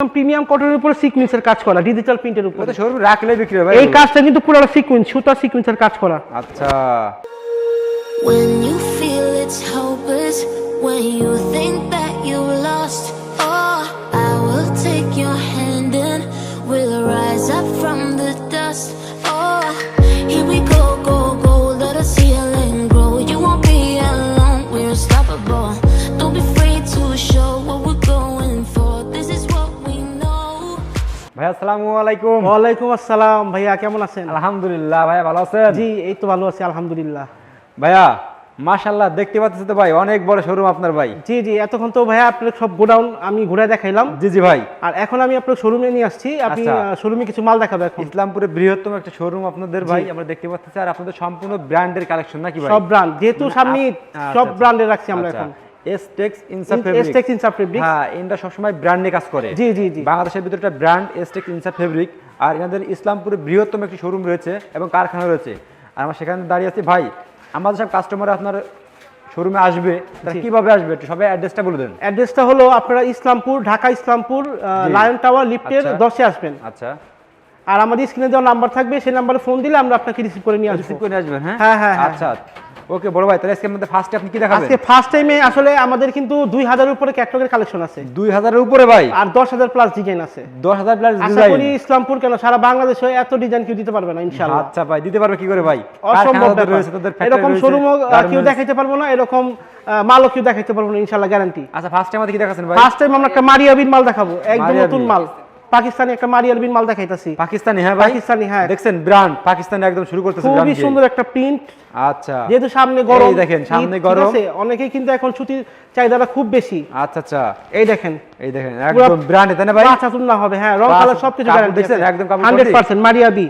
Premium কটনের উপরে সিকোয়েন্সের কাজ করা ডিজিটাল প্রিন্টের উপরে। শোরুমে রাখলে বিক্রি হবে এই কাজটা কিন্তু পুরো সিকোয়েন্স সুতা সিকোয়েন্সের কাজ করা। আচ্ছা। When you feel it's hopeless, when you think that you ভাই আসসালামু আলাইকুম। ওয়ালাইকুম আসসালাম। ভাইয়া কেমন আছেন? আলহামদুলিল্লাহ ভাইয়া ভালো আছেন? জি এই তো ভালো আছি আলহামদুলিল্লাহ। ভাইয়া মাশাল্লাহ দেখতে পাচ্ছেন তো ভাই অনেক বড় শোরুম আপনার ভাই। জি জি এতক্ষণ তো ভাইয়া আপনার সব গোডাউন আমি ঘুরে দেখাইলাম। জি জি ভাই। আর এখন আমি আপনার শোরুমে নিয়ে আসছি। আপনি আচ্ছা। শোরুমে কিছু মাল দেখাবো এখন। ইসলামপুরে বৃহত্তম একটা শোরুম আপনাদের ভাই আমরা দেখতে পাচ্ছি। আর আপনাদের সম্পূর্ণ ব্র্যান্ডের কালেকশন নাকি ভাই? সব ব্র্যান্ড যেহেতু সামনে আচ্ছা, সব আচ্ছা। ব্র্যান্ডে রাখছি আমরা এখন। এসটেক্স ইনসাফ এসটেক্স ইনসা ফেব্রিক হ্যাঁ এটা সবসময় ব্র্যান্ডে কাজ করে। জি, জি, জি। বাংলাদেশের ভিতরে একটা ব্র্যান্ড এসটেক্স ইনসাফ ফেব্রিক আর এনাদের ইসলামপুরে বৃহত্তম একটি শোরুম রয়েছে এবং কারখানা রয়েছে। আর আমরা সেখানে দাঁড়িয়ে আছি ভাই আমাদের সব কাস্টমার আপনার শোরুমে আসবে কীভাবে আসবে একটু সবাই অ্যাড্রেসটা বলে দেন। অ্যাড্রেসটা হলো আপনারা ইসলামপুর ঢাকা ইসলামপুর লায়ন টাওয়ার লিফটের। দশে আসবেন। আচ্ছা। আর আমাদের স্ক্রিনে দেওয়া নাম্বার থাকবে সেই নাম্বারে ফোন দিলে আমরা আপনাকে রিসিভ করে নিয়ে রিসিভ আসব। করে আসবেন হ্যাঁ? হ্যাঁ, হ্যাঁ, হ্যাঁ। আচ্ছা ওকে বড় ভাই তাহলে আজকে আমাদের ফার্স্টে আপনি কি দেখাবেন? আজকে ফার্স্ট টাইমে আসলে আমাদের কিন্তু দুই হাজার উপরে ক্যাটলগের কালেকশন আছে। দুই হাজারের উপরে ভাই? আর দশ হাজার প্লাস ডিজাইন আছে। দশ হাজার প্লাস আশা করি ইসলামপুর কেন সারা বাংলাদেশে এত ডিজাইন কেউ দিতে পারবে না ইনশাআল্লাহ। আচ্ছা ভাই দিতে পারবে কি করে ভাই? অসম্ভব রয়েছে তাদের এরকম শোরুমও কেউ। দেখাইতে পারব না এরকম মালও কেউ দেখাইতে পারব না ইনশাআল্লাহ গ্যারান্টি আচ্ছা ফার্স্ট টাইম আমাদের কি দেখাচ্ছেন ভাই? ফার্স্ট টাইম আমরা একটা মারিয়াবিন মাল দেখাবো একদম নতুন মাল। পাকিস্তানি একটা মাল দেখাইতাছি। পাকিস্তানি হ্যাঁ ভাই। পাকিস্তানি, হ্যাঁ। দেখছেন ব্র্যান্ড পাকিস্তানি একদম শুরু করতেছে খুবই সুন্দর একটা প্রিন্ট আচ্ছা। যেহেতু সামনে গরম দেখেন, সামনে গরম। আছে? অনেকেই কিন্তু এখন চাহিদাটা খুব বেশি। আচ্ছা আচ্ছা। এই দেখেন। এই দেখেন একদম ব্র্যান্ড তাই না ভাই? না হবে হ্যাঁ রং কালার সবকিছু গ্যারান্টি দেখছেন? একদম কাপড় হান্ড্রেড quality? Percent Maria B.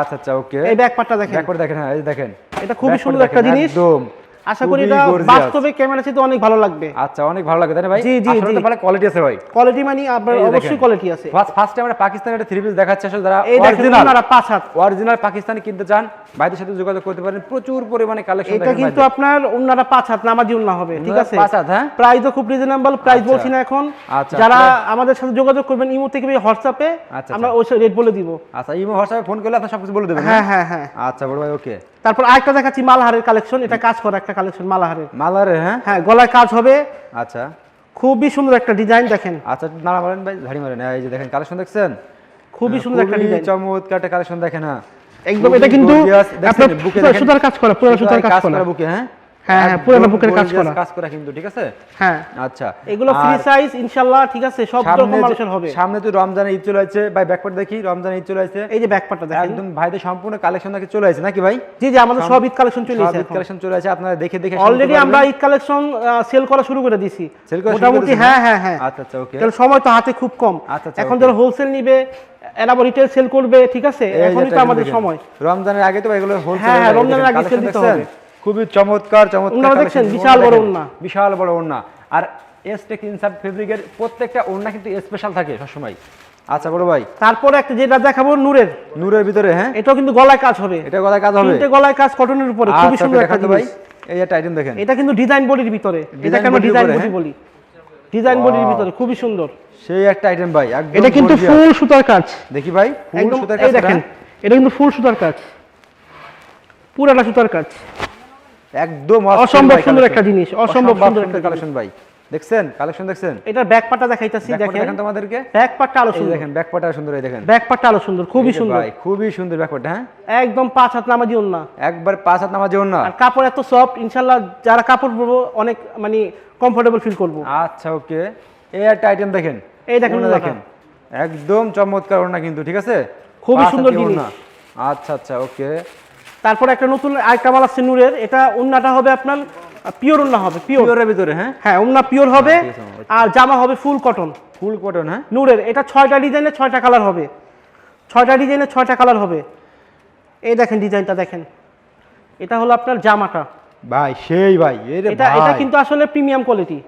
আচ্ছা আচ্ছা ওকে এই ব্যাক পার্টটা দেখেন। ব্যাকওয়ার্ড দেখেন হ্যাঁ এই দেখেন। এটা খুবই সুন্দর একটা জিনিস। একদম। আশা করি এটা বাস্তবে ক্যামেরা অনেক ভালো লাগবে। আচ্ছা অনেক ভালো লাগে তাই না ভাই? জি, জি, আসলে জি। তো ভালো কোয়ালিটি আছে ভাই। কোয়ালিটি মানে আপনার অবশ্যই কোয়ালিটি আছে। ফার্স্ট ফার্স্টে আমরা পাকিস্তানের একটা থ্রি পিস দেখাচ্ছি আসলে যারা অরিজিনাল ওনারা পাঁচ হাত। অরিজিনাল পাকিস্তানি কিনতে চান ভাইদের সাথে যোগাযোগ করতে পারেন। প্রচুর পরিমাণে কালেকশন এটা কিন্তু আপনার ওনারা পাঁচ হাত নামাজি হবে ঠিক আছে? পাঁচ হাত, হ্যাঁ? প্রাইসও খুব রিজনেবল প্রাইস আচ্ছা। বলছি না এখন। আচ্ছা, যারা আমাদের সাথে যোগাযোগ করবেন ইমো থেকে হোয়াটসঅ্যাপে আচ্ছা, আমরা ওই রেট বলে দিব। আচ্ছা ইমো হোয়াটসঅ্যাপে ফোন করলে আপনি সবকিছু বলে দেবেন হ্যাঁ হ্যাঁ? হ্যাঁ আচ্ছা বড় ভাই ওকে তারপর আরেকটা দেখাচ্ছি মালহারের কালেকশন এটা কাজ করা একটা কালেকশন মালহারের। মালাহারের হ্যাঁ? হ্যাঁ গলায় কাজ হবে। আচ্ছা। খুবই সুন্দর একটা ডিজাইন দেখেন। আচ্ছা নাড়া মারেন ভাই ঝাড়ি মারেন। এই যে দেখেন কালেকশন দেখছেন? খুবই সুন্দর একটা ডিজাইন চমৎকার একটা কালেকশন দেখেন হ্যাঁ। একদম এটা কিন্তু আপনি বুকে। সুতার কাজ করা পুরো সুতার কাজ করা বুকে হ্যাঁ? হ্যাঁ, হ্যাঁ, একদম পুরোনো বুকের কাজ করা। কাজ করা কিন্তু ঠিক আছে? হ্যাঁ। আচ্ছা। এগুলো ফ্রি সাইজ ইনশাআল্লাহ ঠিক আছে সব রকম মানুষের হবে। সামনে তো রমজানের ঈদ চলে আছে ভাই ব্যাকপার্ট দেখি রমজানের ঈদ চলে আছে এই যে ব্যাকপার্টটা দেখেন। একদম ভাইদের সম্পূর্ণ কালেকশন নাকি চলে আছে নাকি ভাই? জি জি আমাদের সব ঈদ কালেকশন চলে সব ঈদ কালেকশন চলে আছে আপনারা দেখে দেখে অলরেডি আমরা ঈদ কালেকশন সেল করা শুরু করে শুরু মোটামুটি হ্যাঁ হ্যাঁ? হ্যাঁ। আচ্ছা, আচ্ছা. কারণ সময় তো হাতে খুব কম। আচ্ছা, আচ্ছা, এখন. যারা হোলসেল নিবে এরা রিটেল সেল করবে ঠিক আছে? এখনই তো আমাদের সময়। রমজানের আগে তো এগুলো হোলসেল হ্যাঁ, হ্যাঁ, রমজানের আগে sell দিতে হবে। খুবই চমৎকার চমৎকার দেখছেন? বিশাল বড় ওড়না। বিশাল বড় ওড়না। আর এসটেক ইনসাপ ফেব্রিকের প্রত্যেকটা ওড়না কিন্তু স্পেশাল থাকে সবসময়। আচ্ছা বড় ভাই। তারপরে একটা যেটা দেখাবো নূরের। নূরের ভিতরে হ্যাঁ? এটাও কিন্তু গলায় কাজ হবে। এটা গলায় কাজ হবে? তিনটে গলায় কাজ কটনের উপরে। খুবই আচ্ছা, সুন্দর একটা ভাই। এই একটা আইটেম দেখেন। এটা কিন্তু ডিজাইন বডির ভিতরে। এটাকে আমরা ডিজাইন বডি হ্যাঁ? বলি? ডিজাইন বডির ভিতরে খুবই সুন্দর। সেই একটা আইটেম ভাই একদম এটা কিন্তু ফুল সুতার কাজ। দেখি ভাই ফুল সুতার এই কাজ দেখেন এটা কিন্তু ফুল সুতার কাজ। পুরাটা সুতার কাজ। একদম অসম্ভব সুন্দর একটা জিনিস, অসম্ভব সুন্দর একটা কালেকশন ভাই। দেখছেন? কালেকশন দেখছেন? এটা ব্যাক পাটটা দেখাইতাছি দেখেন। দেখেন তোমাদেরকে। ব্যাক আরও এই সুন্দর। দেখেন ব্যাক পাটা সুন্দর দেখেন। ব্যাক পাটটা আরও সুন্দর খুবই সুন্দর। ভাই খুবই সুন্দর ব্যাক পাটা হ্যাঁ? একদম পাঁচ হাত নামাজি একবার পাঁচ হাত নামাজ আর কাপড় এত সফট ইনশাল্লাহ যারা কাপড় পরবো অনেক মানে কমফোর্টেবল ফিল করব। আচ্ছা ওকে এই একটা আইটেম দেখেন। এই দেখেন দেখেন। একদম চমৎকার ওড়না কিন্তু ঠিক আছে? খুবই সুন্দর জিনিস। আচ্ছা আচ্ছা ওকে তারপর একটা নতুন আরেকটা মাল আসছে নূরের এটা উন্নাটা হবে আপনার পিওর উন্না হবে পিওর। পিওরের ভিতরে হ্যাঁ? হ্যাঁ উন্না পিওর হবে আর জামা হবে ফুল কটন। ফুল কটন হ্যাঁ? নূরের এটা ছয়টা ডিজাইনে ছয়টা কালার হবে। ছয়টা ডিজাইনে ছয়টা কালার হবে। এই দেখেন ডিজাইনটা দেখেন। এটা হলো আপনার জামাটা। ভাই সেই ভাই এটা এটা কিন্তু আসলে প্রিমিয়াম কোয়ালিটি।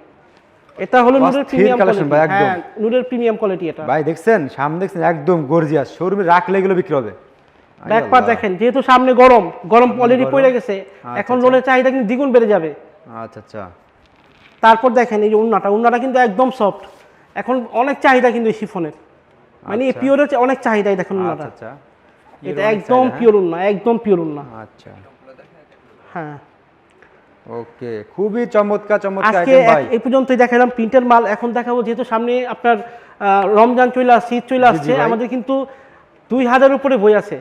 এটা হলো নূরের প্রিমিয়াম কোয়ালিটি। ভাই, একদম। হ্যাঁ নূরের প্রিমিয়াম কোয়ালিটি এটা। ভাই দেখছেন? সামনে দেখছেন? একদম গর্জিয়াস শোরুমে রাখলে এগুলো বিক্রি হবে। দেখেন যেহেতু সামনে গরম গরম অলরেডি পড়ে গেছে আচ্ছা, এখন আচ্ছা। লোনের চাহিদা কিন্তু দ্বিগুণ বেড়ে যাবে। আচ্ছা আচ্ছা। তারপর দেখেন এই যে উন্নাটা উন্নাটা কিন্তু একদম সফট এখন অনেক চাহিদা কিন্তু এই শিফনের। মানে এই আচ্ছা। পিওরের অনেক চাহিদা এই দেখুন আচ্ছা উন্নাটা। আচ্ছা এটা একদম পিওর উন্না একদম পিওর উন্না? আচ্ছা। হ্যাঁ। ওকে খুবই চমৎকার চমৎকার আজকে এই পর্যন্তই দেখালাম প্রিন্টের মাল। এখন দেখাবো যেহেতু সামনে আপনার রমজান চলে আসছে ঈদ চলে আসছে আমাদের কিন্তু দুই হাজার উপরে বই আছে।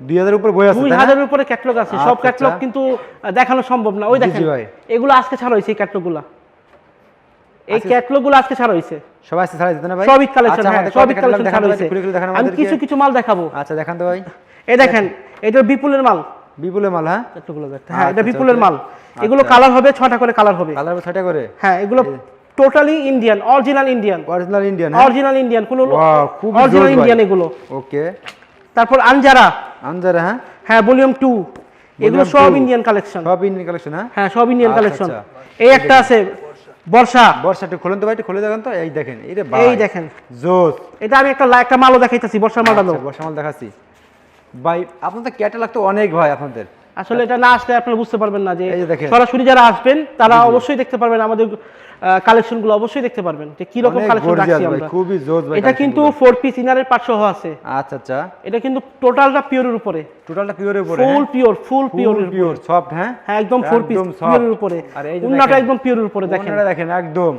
দুই হাজার উপর বই আছে দুই হাজারের উপরে ক্যাটলগ আছে সব আচ্ছা, ক্যাটলগ আচ্ছা। কিন্তু দেখানো সম্ভব না। ওই দেখেন এগুলো আজকে ছাড়া হয়েছে এই ক্যাটলগগুলো এই আজকে- গুলো আজকে ছাড়া হয়েছে। আছে ছাড়া না ভাই? কালেকশন আচ্ছা, হ্যাঁ কালেকশন ছাড়া হয়েছে। আমি কিছু কিছু মাল দেখাবো। আচ্ছা দেখান তো ভাই। এই দেখেন এটা বিপুলের মাল। বিপুলের মাল হ্যাঁ? হ্যাঁ এটা আচ্ছা, বিপুলের আচ্ছা, মাল। এগুলো আচ্ছা। কালার হবে ছটা করে কালার হবে। কালার ছয়টা করে? হ্যাঁ এগুলো totally Indian original Indian original Indian original Indian কোনো অরিজিনাল ইন্ডিয়ান এগুলো। ওকে তারপর আনজারা। আনজারা হ্যাঁ? হ্যাঁ ভলিউম টু এগুলো সব ইন্ডিয়ান কালেকশন সব ইন্ডিয়ান কালেকশন হ্যাঁ? হ্যাঁ সব ইন্ডিয়ান আচ্ছা, কালেকশন আচ্ছা। এই একটা আছে বর্ষা। বর্ষা একটু খুলেন তো ভাই একটু খুলে দেখেন তো? এই দেখেন ভাই এই দেখেন। জোস। এটা আমি একটা একটা মালও দেখাইতাছি বর্ষার মালটা আচ্ছা, বর্ষা মাল দেখাচ্ছি। ভাই আপনাদের ক্যাটালগ তো অনেক ভাই আপনাদের। আসলে এটা না আসলে আপনারা বুঝতে পারবেন না যে। সরাসরি যারা আসবেন তারা অবশ্যই দেখতে পারবেন আমাদের কালেকশনগুলো অবশ্যই দেখতে পারবেন যে কি রকম কালেকশন রাখছি আমরা। খুবই জোস ভাই এটা কিন্তু ফোর পিস ইনারের পাঁচ সহ আছে। আচ্ছা আচ্ছা। এটা কিন্তু টোটালটা পিওরের উপরে। টোটালটা পিওরের উপরে full pure full pure pure soft হ্যাঁ? হ্যাঁ একদম ফোর পিস একদম soft। পিওরের উপরে। আর এই উন্নাটা একদম পিওরের উপরে দেখেন। ওনারা দেখেন একদম।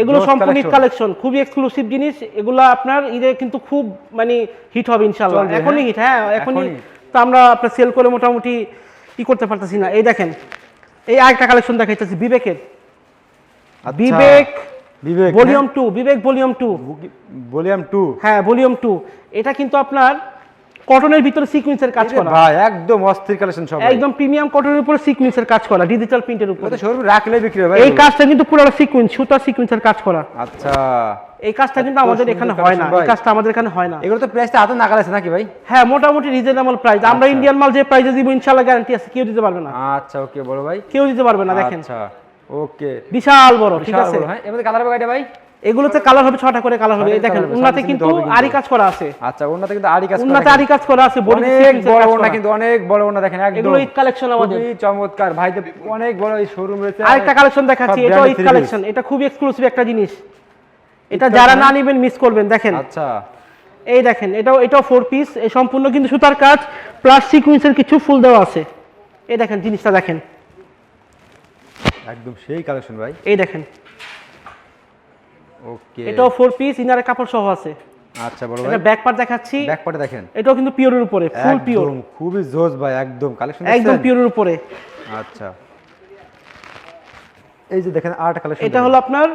এগুলো সম্পূর্ণ কালেকশন খুবই এক্সক্লুসিভ জিনিস। এগুলো আপনার ঈদে কিন্তু খুব মানে হিট হবে ইনশাআল্লাহ। এখনই হ্যাঁ? হিট হ্যাঁ এখনই এখনই। তো আমরা আপনার সেল করে মোটামুটি কি করতে পারতেছি না। এই দেখেন এই আরেকটা কালেকশন দেখাইতেছি বিবেকের। আচ্ছা, Bibek Bibek volume two Bibek volume two volume two হ্যাঁ ভলিউম টু এটা কিন্তু আপনার কটনের ভিতরে সিকুয়েন্সের কাজ করা। ভাই একদম অস্থির কালেকশন সব একদম প্রিমিয়াম কটনের উপরে সিকুয়েন্সের কাজ করা ডিজিটাল প্রিন্টের উপরে। শোরুম রাখলে বিক্রি হবে এই কাজটা কিন্তু পুরো সিকুয়েন্স সুতার সিকুয়েন্সের কাজ করা। আচ্ছা। এই কাজটা কিন্তু আমাদের এখানে হয় না এই কাজটা আমাদের এখানে হয় না। এগুলো তো প্রাইসটা হাতে নাগাল আছে নাকি ভাই? হ্যাঁ মোটামুটি রিজনেবল প্রাইস আমরা আচ্ছা। ইন্ডিয়ান মাল যে প্রাইসে দিব ইনশাআল্লাহ গ্যারান্টি আছে কেউ দিতে পারবে না। আচ্ছা ওকে বড় ভাই। কেউ দিতে পারবে না দেখেন। আচ্ছা ওকে বিশাল বড় ঠিক আছে? হ্যাঁ। এর মধ্যে কালার হবে ভাই? এগুলোতে কালার হবে ছটা করে কালার হবে। দেখেন উন্নাতে কিন্তু। আরি কাজ করা আছে। আচ্ছা ওনাতে কিন্তু আরি কাজ করা উন্নাতে আরি কাজ করা আছে অনেক বড় ওনা কিন্তু অনেক বড় ওনা দেখেন একদম এগুলো ঈদ কালেকশন আমাদের। খুবই চমৎকার। ভাইদের অনেক বড় এই শোরুম রয়েছে। আরেকটা কালেকশন দেখাচ্ছি branded ঈদ কালেকশন এটা খুবই এক্সক্লুসিভ একটা জিনিস। এটা যারা না নেবেন মিস করবেন দেখেন। আচ্ছা। এই দেখেন এটাও এটাও ফোর পিস এই সম্পূর্ণ কিন্তু সুতার কাজ প্লাস সিকুয়েন্সের কিছু ফুল দেওয়া আছে। এই দেখেন জিনিসটা দেখেন। একদম সেই কালেকশন ভাই। এই দেখেন। ওকে এটাও ফোর পিস ইনারে কাপড় সহ আছে। আচ্ছা বড় ভাই। এটা ব্যাক পার্ট দেখাচ্ছি। ব্যাক পার্টে দেখেন। এটাও কিন্তু পিওরের উপরে ফুল পিওর একদম খুবই জোস ভাই একদম। কালেকশন একদম পিওরের উপরে। আচ্ছা। এই যে দেখেন আর্ট কালেকশন এটা হলো আপনার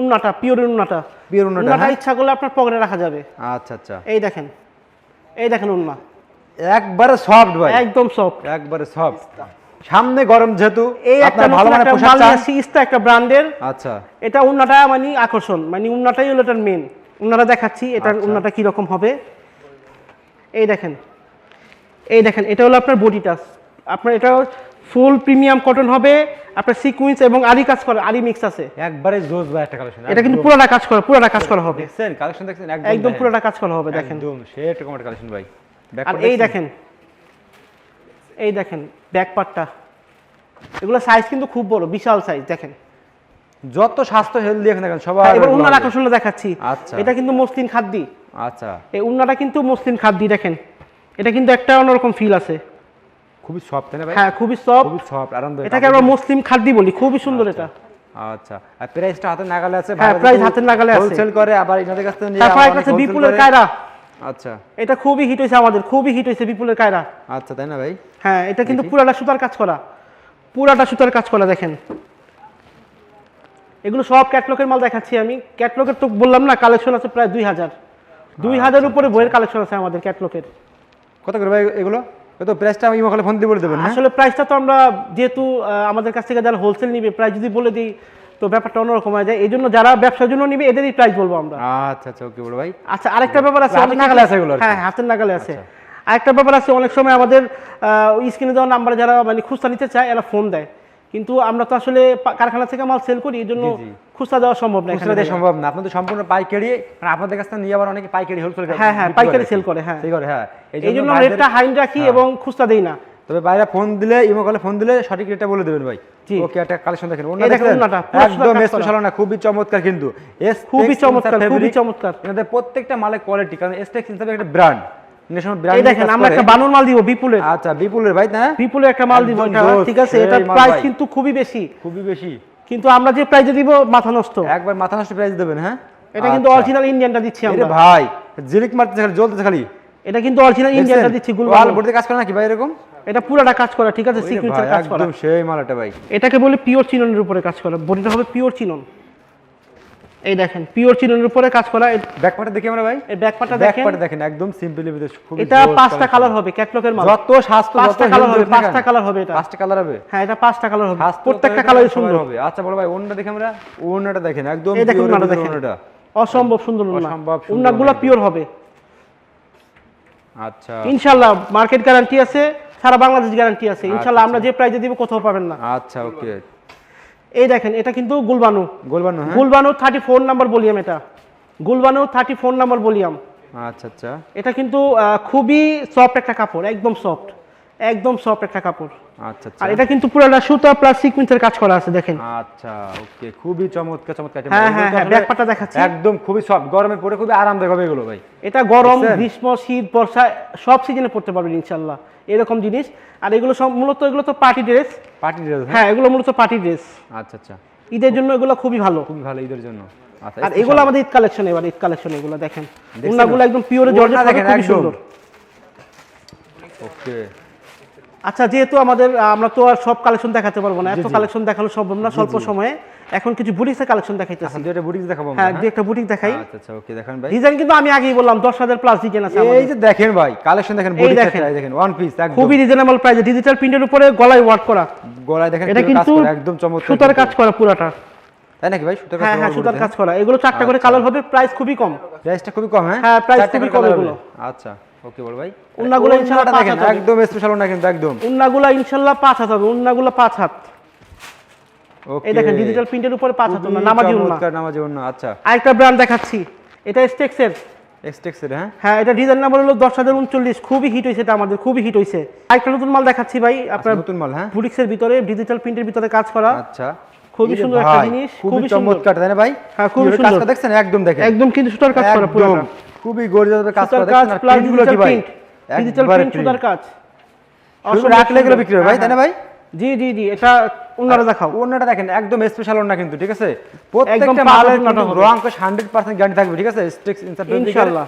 উন্নাটা পিওরের উন্নাটা। পিওর উন্নাটা, উন্নাটা হ্যাঁ? ইচ্ছা করলে আপনার পকেটে রাখা যাবে। আচ্ছা আচ্ছা। এই দেখেন এই দেখেন উন্না। একবারে সফট ভাই। একদম সফট একবারে সফট সামনে গরম যেহেতু এই একটা ভালো মানে পোশাক ইস্তা একটা ব্র্যান্ডের। আচ্ছা। এটা উন্নাটা মানে আকর্ষণ মানে উন্নাটাই হলো এটার মেন উন্নাটা দেখাচ্ছি এটার আচ্ছা। উন্নাটা কি রকম হবে। এই দেখেন এই দেখেন এটা হলো আপনার বডি টাচ আপনার এটা ফুল প্রিমিয়াম কটন হবে আপনার সিকুয়েন্স এবং আরি কাজ করা আরি মিক্স আছে। একবারে জোস ভাই একটা কালেকশন এটা কিন্তু পুরোটা কাজ করা পুরোটা কাজ করা হবে। দেখছেন কালেকশন দেখছেন একদম পুরোটা কাজ করা হবে দেখেন। একদম সে রকম একটা কালেকশন ভাই। আর এই দেখেন এই দেখেন ব্যাক পার্টটা এগুলো সাইজ কিন্তু খুব বড় বিশাল সাইজ দেখেন। যত স্বাস্থ্য হেলদি এখানে দেখেন সবার হ্যাঁ, এবার উন্নার। আকর্ষণটা দেখাচ্ছি। আচ্ছা। এটা কিন্তু মসলিন খাদ্যি। আচ্ছা। এই উন্নাটা কিন্তু মসলিন খাদ্যি দেখেন। এটা কিন্তু একটা অন্যরকম ফিল আছে। খুবই সফট তাই না ভাই? হ্যাঁ খুবই সফট খুবই সফট আরামদায়ক এটাকে আমরা মুসলিম খাদ্যি বলি খুবই সুন্দর এটা। আচ্ছা। আর প্রাইসটা হাতে নাগালে আছে হ্যাঁ, price হাতের নাগালে আছে। হোলসেল করে আবার এনাদের কাছ নিয়ে আছে wholesale বিপুলের কায়রা। আচ্ছা। এটা খুবই হিট হয়েছে আমাদের খুবই হিট হয়েছে বিপুলের কায়রা। আচ্ছা তাই না ভাই? হ্যাঁ এটা কিন্তু পুরাটা সুতার কাজ করা। পুরাটা সুতার কাজ করা দেখেন। এগুলো সব ক্যাটলগের মাল দেখাচ্ছি আমি। ক্যাটলগের তো বললাম না কালেকশন আছে প্রায় দুই হাজার। দুই হাজার উপরে বইয়ের কালেকশন আছে আমাদের ক্যাটলগের কত করে ভাই এগুলো? কত প্রাইসটা আমি ইমো ফোন দিয়ে বলে দেবেন হ্যাঁ? আসলে প্রাইসটা তো আমরা যেহেতু আমাদের কাছ থেকে যারা হোলসেল নিবে প্রাইস যদি বলে দিই তো ব্যাপারটা অন্যরকম হয়ে যায়। এই জন্য যারা ব্যবসার জন্য নিবে এদেরই প্রাইস বলব আমরা। আচ্ছা আচ্ছা ওকে বড় ভাই। আচ্ছা আরেকটা ব্যাপার আছে হাতের নাগালে আছে এগুলো হ্যাঁ হাতের নাগালে আছে। আচ্ছা। আরেকটা ব্যাপার আছে অনেক সময় আমাদের স্ক্রিনে দেওয়া নাম্বারে যারা মানে খুচরা নিতে চায় এরা ফোন দেয়। কিন্তু আমরা তো আসলে কারখানা থেকে মাল সেল করি এই জন্য। খুচরা দেওয়া সম্ভব না খুচরা দেওয়া সম্ভব না। আপনাদের সম্পূর্ণ পাইকারি মানে আপনাদের কাছ থেকে নিয়ে আবার অনেকে পাইকারি হোলসেল করে হ্যাঁ, হ্যাঁ, পাইকারি সেল করে, হ্যাঁ। সেই করে হ্যাঁ। এই জন্য রেটটা হাইন রাখি হ্যাঁ। এবং খুচরা দেই না। তবে বাইরে ফোন দিলে ইমো কলে ফোন দিলে সঠিক রেটটা বলে দেবেন ভাই। ওকে একটা কালেকশন দেখেন। এই দেখেন একদম স্পেশাল না খুবই চমৎকার কিন্তু। এস খুবই চমৎকার খুবই চমৎকার। এনাদের প্রত্যেকটা মালের কোয়ালিটি কারণ এসটেক্স হিসাবে একটা ব্র্যান্ড এই দেখেন আমরা একটা বানুর মাল দিব বিপুলের। আচ্ছা বিপুলের ভাই না বিপুলের একটা মাল দিব এটা ঠিক আছে মাল প্রাইস কিন্তু খুবই বেশি। খুবই বেশি। কিন্তু আমরা যে প্রাইসে দিব মাথা নষ্ট। একবার মাথা নষ্ট প্রাইস দেবেন হ্যাঁ? এটা কিন্তু আচ্ছা। অরিজিনাল ইন্ডিয়ানটা দিচ্ছি আমরা। ভাই জিলিক মারতেছে খালি জ্বলতেছে খালি। এটা কিন্তু অরিজিনাল ইন্ডিয়ানটা দিচ্ছি গুলবান কাজ করে নাকি ভাই এরকম? এটা পুরোটা কাজ করা ঠিক আছে? ভাই, কাজ করা। একদম সেই মাল এটা ভাই। এটাকে বলে পিওর চিননের উপরে কাজ করা। বডিটা হবে পিওর চিনন। এই দেখেন পিওর চিননের উপরে কাজ করা। এই- ব্যাক পার্টে দেখি আমরা ভাই? এই ব্যাকপাটা ব্যাক দেখেন। পার্টে দেখেন একদম সিম্পলি খুব এটা পাঁচটা কালার হবে ক্যাটলগের মাল। যত স্বাস্থ্য পাঁচটা কালার হবে পাঁচটা কালার হবে এটা। পাঁচটা কালার হবে। হ্যাঁ এটা পাঁচটা কালার হবে। প্রত্যেকটা কালারই সুন্দর। হবে। আচ্ছা বলো ভাই ওন্নাটা দেখি আমরা। ওন্নাটা দেখেন একদম এই দেখুন pure দেখেন। ওন্নাটা। অসম্ভব সুন্দর উন্নাগুলো উন্না। পিওর হবে। আচ্ছা। ইনশাল্লাহ মার্কেট গ্যারান্টি আছে। সারা বাংলাদেশ গ্যারান্টি আছে। ইনশাল্লাহ আমরা যে প্রাইজে দিব কোথাও পাবেন না। আচ্ছা ওকে এই দেখেন এটা কিন্তু গুলবানু। গুলবানু হ্যাঁ? Gulbanu thirty four number volume এটা। Gulbanu thirty four number volume আচ্ছা আচ্ছা। এটা কিন্তু খুবই সফট একটা কাপড় একদম সফট একদম সফট একটা কাপড়। আচ্ছা আচ্ছা। আর এটা কিন্তু পুরোটা সুতা প্লাস সিকুয়েন্সের কাজ করা আছে দেখেন। আচ্ছা ওকে খুবই চমৎকার চমৎকার হ্যাঁ, হ্যাঁ, হ্যাঁ, আসলে back part টা দেখাচ্ছি। একদম খুবই সফট গরমে পরে খুবই আরামদায়ক হবে এগুলো ভাই। এটা গরম গ্রীষ্ম শীত বর্ষা সব সিজনে পড়তে পারবেন ইনশাল্লাহ এরকম জিনিস। আর এগুলো সব মূলত এগুলো তো পার্টি ড্রেস পার্টি ড্রেস হ্যাঁ? এগুলো মূলত পার্টি ড্রেস আচ্ছা আচ্ছা। ঈদের জন্য এগুলো খুবই ভালো। খুবই ভালো ঈদের জন্য। আচ্ছা আর এগুলো আমাদের ঈদ কালেকশন এবার ঈদ কালেকশন এগুলো দেখেন? উন্নাগুলো একদম পিওর জর্জেট খুবই সুন্দর। ওকে। আচ্ছা যেহেতু আমাদের আমরা তো আর সব কালেকশন দেখাতে পারব না এত কালেকশন দেখানো সম্ভব না স্বল্প সময়ে। এখন কিছু বুটিক্সের কালেকশন দেখাইতেছি। এখন দুইটা বুটিক্স দেখাবো হ্যাঁ হ্যাঁ? দু একটা বুটিক দেখাই। আচ্ছা আচ্ছা ওকে দেখেন ভাই। ডিজাইন কিন্তু আমি আগেই বললাম দশ হাজার প্লাস ডিজাইন আছে এই যে দেখেন ভাই কালেকশন দেখেন এই বুটিক্স দেখেন। দেখেন ওয়ান পিস একদম। খুবই রিজনেবল প্রাইসে ডিজিটাল প্রিন্টের উপরে গলায় ওয়ার্ক করা। গলায় দেখেন এটা কিন্তু একদম চমৎকার সুতার কাজ করা পুরাটা। তাই নাকি ভাই? সুতার কাজ হ্যাঁ হ্যাঁ সুতার কাজ করা। এগুলো চারটা করে কালার হবে প্রাইস খুবই কম। প্রাইসটা খুবই কম হ্যাঁ? হ্যাঁ, চারটে খুবই কম এগুলো। আচ্ছা। ওকে বল ভাই। ওড়নাগুলো ইনশাআল্লাহ দেখেন পাঁচ হাত হবে। একদম স্পেশাল না কিন্তু একদম। উন্নাগুলা ইনশাল্লাহ পাঁচ হাত হবে উন্নাগুলা পাঁচ হাত। এই দেখেন ডিজিটাল প্রিন্টের উপরে পাঁচ হাত উন্না নামাজি উন্না। নামাজি উন্না আচ্ছা। আরেকটা ব্র্যান্ড দেখাচ্ছি এটা স্টেক্সের এক্সটেক্স হ্যাঁ? হ্যাঁ এটা ডিজাইন নাম্বার হলো দশ হাজার উনচল্লিশ খুবই হিট হয়েছে এটা আমাদের খুবই হিট হয়েছে। আরেকটা নতুন মাল দেখাচ্ছি ভাই আপনার নতুন মাল হ্যাঁ? বুটিক্সের ভিতরে ডিজিটাল প্রিন্টের ভিতরে কাজ করা। আচ্ছা। খুবই সুন্দর একটা জিনিস, খুবই চমৎকার তাই না ভাই? হ্যাঁ, খুবই সুন্দর। কাজটা দেখছেন? একদম দেখেন। একদম কিন্তু সুতার কাজ করা খুবই গর্জিয়াস কাজ করা কাজ প্লাস ডিজিটাল কি ভাই? ডিজিটাল প্রিন্ট সুতার কাজ। শুধু রাখলে সুন্দর। বিক্রি হবে ভাই তাই না ভাই? জি জি জি এটা দেখাও। দেখেন একদম স্পেশাল কিন্তু ঠিক আছে? প্রত্যেকটা মালের। রং কোশ 100% গ্যারান্টি থাকবে ঠিক আছে? স্টেক্স ইনসাফেব্রিক ইনশাআল্লাহ।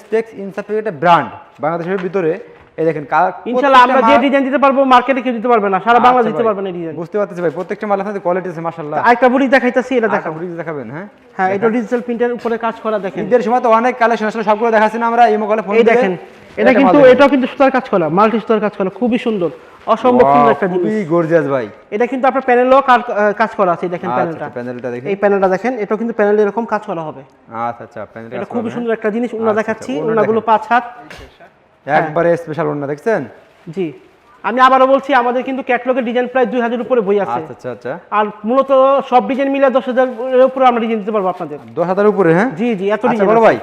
স্টেক্স ইনসাফেব্রিক একটা ব্র্যান্ড বাংলাদেশের ভিতরে। এই দেখেন ইনশাল্লাহ আমরা যে ডিজাইন দিতে পারব মার্কেটে কেউ দিতে পারবে না সারা আচ্ছা দিতে পারবে না এই ডিজাইন বুঝতে পারতেছি ভাই প্রত্যেকটা মাল আপনাদের কোয়ালিটি আছে মাশাআল্লাহ। আরেকটা বুটিক দেখাইতেছি এটা দেখা দেখাও। দেখাবেন হ্যাঁ? হ্যাঁ এটা ডিজিটাল প্রিন্টের উপরে কাজ করা দেখেন। ঈদের সময় তো অনেক কালেকশন আসলে সবগুলো দেখাচ্ছি না আমরা ইমো কলে ফোন এই দেখেন এটা কিন্তু এটাও কিন্তু সুতার কাজ করা মাল্টি সুতার কাজ করা খুবই সুন্দর অসম্ভব সুন্দর একটা জিনিস। খুবই গর্জিয়াস ভাই। এটা কিন্তু আপনার প্যানেলও কাজ করা আছে দেখেন প্যানেলটা আচ্ছা প্যানেলটা দেখি। এই প্যানেলটা দেখেন এটাও কিন্তু প্যানেল এরকম কাজ করা হবে। আচ্ছা আচ্ছা প্যানেলটা এটা খুবই সুন্দর একটা জিনিস উন্না আচ্ছা, দেখাচ্ছি আচ্ছা, উন্নাগুলো পাঁচ হাত। একবারে স্পেশাল ওড়না দেখছেন? জি। আমি আবারও বলছি আমাদের কিন্তু ক্যাটলগের ডিজাইন প্রায় দুই হাজার উপরে বই আছে। আচ্ছা আচ্ছা আচ্ছা। আর মূলত সব ডিজাইন মিলে দশ হাজারের উপরে আমরা ডিজাইন দিতে পারব আপনাদের। দশ হাজার উপরে হ্যাঁ? জি জি এত আচ্ছা ডিজাইন বড় ভাই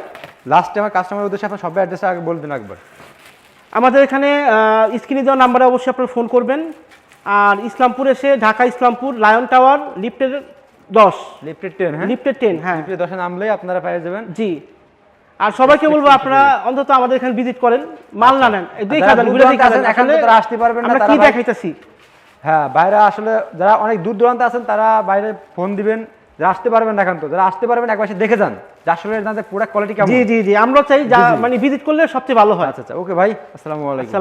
লাস্টে আমার কাস্টমার উদ্দেশ্যে আপনার সবাই অ্যাড্রেসটা আগে বলে দিন একবার। আমাদের এখানে স্ক্রিনে দেওয়া নাম্বারে অবশ্যই আপনারা ফোন করবেন। আর ইসলামপুর এসে ঢাকা ইসলামপুর লায়ন টাওয়ার লিফটের দশ। লিফটেড টেন হ্যাঁ? লিফটের টেন হ্যাঁ। লিফটেড দশে নামলেই আপনারা পেয়ে যাবেন। জি। আর সবাইকে বলব আপনারা অন্তত আমাদের এখানে ভিজিট করেন মাল না নেন। দেখা যারা ঘুরে দেখা আছেন, দেন তো আসতে পারবেন না, কি দেখাইতেছি? হ্যাঁ বাইরে আসলে যারা অনেক দূর দূরান্তে আছেন তারা বাইরে ফোন দিবেন যারা আসতে পারবেন না এখন তো যারা আসতে পারবেন একবার এসে দেখে যান যে আসলে প্রোডাক্ট কোয়ালিটি কেমন জি জি জি আমরা চাই যা মানে ভিজিট করলে সবচেয়ে ভালো হয়। আচ্ছা আচ্ছা ওকে ভাই আসসালামু আলাইকুম। আসসালাম